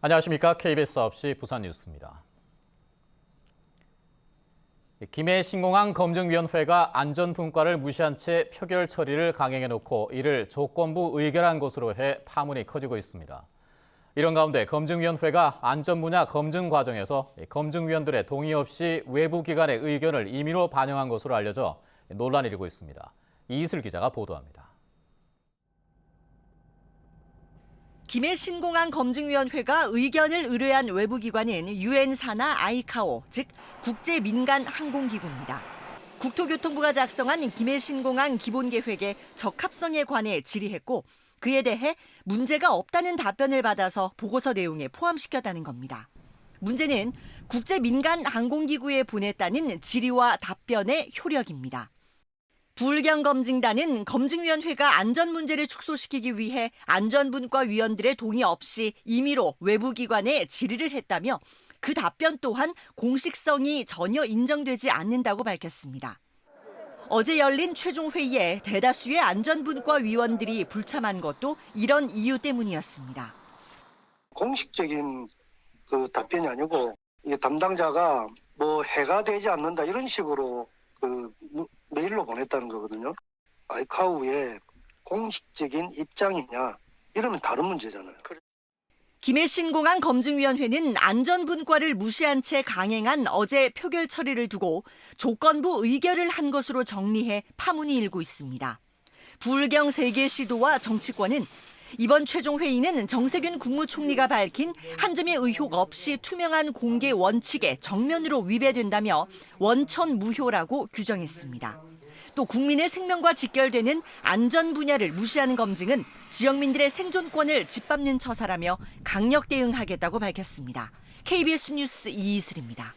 안녕하십니까. KBS 9시 부산 뉴스입니다. 김해 신공항 검증위원회가 안전분과를 무시한 채 표결 처리를 강행해놓고 이를 조건부 의결한 것으로 해 파문이 커지고 있습니다. 이런 가운데 검증위원회가 안전 분야 검증 과정에서 검증위원들의 동의 없이 외부 기관의 의견을 임의로 반영한 것으로 알려져 논란이 일고 있습니다. 이슬 기자가 보도합니다. 김해 신공항 검증위원회가 의견을 의뢰한 외부기관은 유엔사나 아이카오, 즉 국제 민간 항공기구입니다. 국토교통부가 작성한 김해 신공항 기본계획의 적합성에 관해 질의했고 그에 대해 문제가 없다는 답변을 받아서 보고서 내용에 포함시켰다는 겁니다. 문제는 국제 민간 항공기구에 보냈다는 질의와 답변의 효력입니다. 불경검증단은 검증위원회가 안전 문제를 축소시키기 위해 안전분과 위원들의 동의 없이 임의로 외부기관에 질의를 했다며 그 답변 또한 공식성이 전혀 인정되지 않는다고 밝혔습니다. 어제 열린 최종 회의에 대다수의 안전분과 위원들이 불참한 것도 이런 이유 때문이었습니다. 공식적인 그 답변이 아니고 담당자가 뭐 해가 되지 않는다 이런 식으로 보냈다는 거거든요. 아이카우의 공식적인 입장이냐 이러면 다른 문제잖아요. 김해 신공항 검증위원회는 안전분과를 무시한 채 강행한 어제 표결 처리를 두고 조건부 의결을 한 것으로 정리해 파문이 일고 있습니다. 불경 세계 시도와 정치권은 이번 최종 회의는 정세균 국무총리가 밝힌 한 점의 의혹 없이 투명한 공개 원칙에 정면으로 위배된다며 원천 무효라고 규정했습니다. 또 국민의 생명과 직결되는 안전 분야를 무시하는 검증은 지역민들의 생존권을 짓밟는 처사라며 강력 대응하겠다고 밝혔습니다. KBS 뉴스 이이슬입니다.